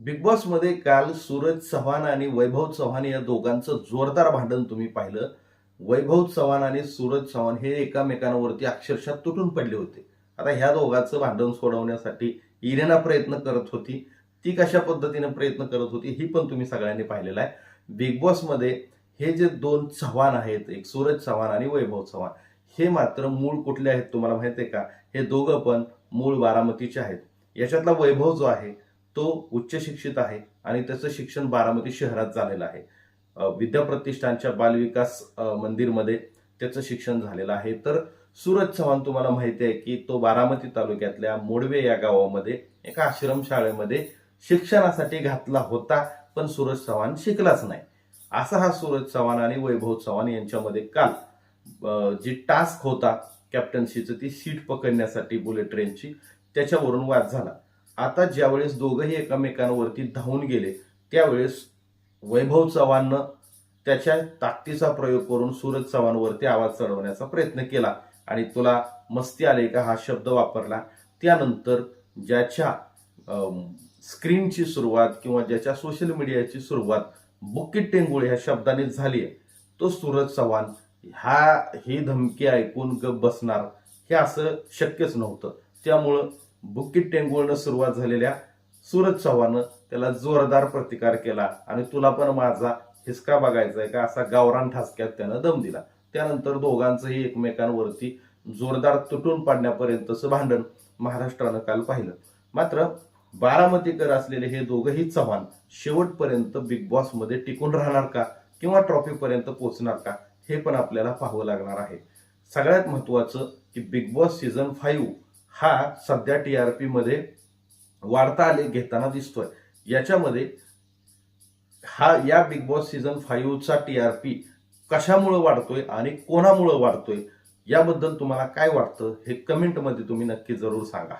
Big बॉसमध्ये काल सूरज चव्हाण आणि वैभव चव्हाण या दोघांचं जोरदार भांडण तुम्ही पाहिलं. वैभव चव्हाण आणि सूरज चव्हाण हे एकामेकांवरती अक्षरशः तुटून पडले होते. आता ह्या दोघांचं भांडण सोडवण्यासाठी इरेना प्रयत्न करत होती. ती कशा पद्धतीने प्रयत्न करत होती ही पण तुम्ही सगळ्यांनी पाहिलेलं आहे. बिग बॉसमध्ये हे जे दोन चव्हाण आहेत एक सूरज चव्हाण आणि वैभव चव्हाण हे मात्र मूळ कुठले आहेत तुम्हाला माहिती आहे का? हे दोघं पण मूळ बारामतीचे आहेत. याच्यातला वैभव जो आहे तो उच्च शिक्षित आहे आणि त्याचं शिक्षण बारामती शहरात झालेलं आहे. विद्या विद्याप्रतिष्ठानच्या बालविकास मंदिरमध्ये त्याचं शिक्षण झालेलं आहे. तर सूरज चव्हाण तुम्हाला माहिती आहे की तो बारामती तालुक्यातल्या मोडवे या गावामध्ये एका आश्रमशाळेमध्ये शिक्षणासाठी घातला होता पण सूरज चव्हाण शिकलाच नाही. असा हा सूरज चव्हाण आणि वैभव चव्हाण यांच्यामध्ये काल जी टास्क होता कॅप्टन्सीचं ती सीट पकडण्यासाठी बुलेट ट्रेनची त्याच्यावरून वाद झाला. आता ज्यावेळेस दोघंही एकमेकांवरती धावून गेले त्यावेळेस वैभव चव्हाणनं त्याच्या ताकदीचा प्रयोग करून सूरज चव्हाणवरती आवाज चढवण्याचा प्रयत्न केला. आणि तुला मस्ती आले का हा शब्द वापरला? त्यानंतर ज्याच्या स्क्रीनची सुरुवात किंवा ज्याच्या सोशल मीडियाची सुरुवात बुक्कीट टेंगुळे ह्या शब्दाने झाली आहे. तो सूरज चव्हाण हा ही धमकी ऐकून गप बसणार हे असं शक्यच नव्हतं. त्यामुळं बुक्कीट टेंगुळनं सुरुवात झालेल्या सूरज चव्हाणनं त्याला जोरदार प्रतिकार केला आणि तुला पण माझा हिसका बघायचा आहे का असा गावरान ठासक्यात त्यानं दम दिला. त्यानंतर दोघांचंही एकमेकांवरती जोरदार तुटून पाडण्यापर्यंतचं भांडण महाराष्ट्रानं काल पाहिलं. मात्र बारामतीकर असलेले हे दोघंही चव्हाण शेवटपर्यंत बिग बॉसमध्ये टिकून राहणार का किंवा ट्रॉफीपर्यंत पोचणार पोहोचणार का हे पण आपल्याला पाहावं लागणार आहे. सगळ्यात महत्वाचं की बिग बॉस सीझन फाईव्ह हा सध्या टी आरमध्ये वाढता आले घेताना दिसतोय. याच्यामध्ये हा या बिग बॉस सीझन फाईव्हचा टी आर पी कशामुळं वाढतोय आणि कोणामुळं वाढतोय? याबद्दल तुम्हाला काय वाटतं? हे कमेंटमध्ये तुम्ही नक्की जरूर सांगा.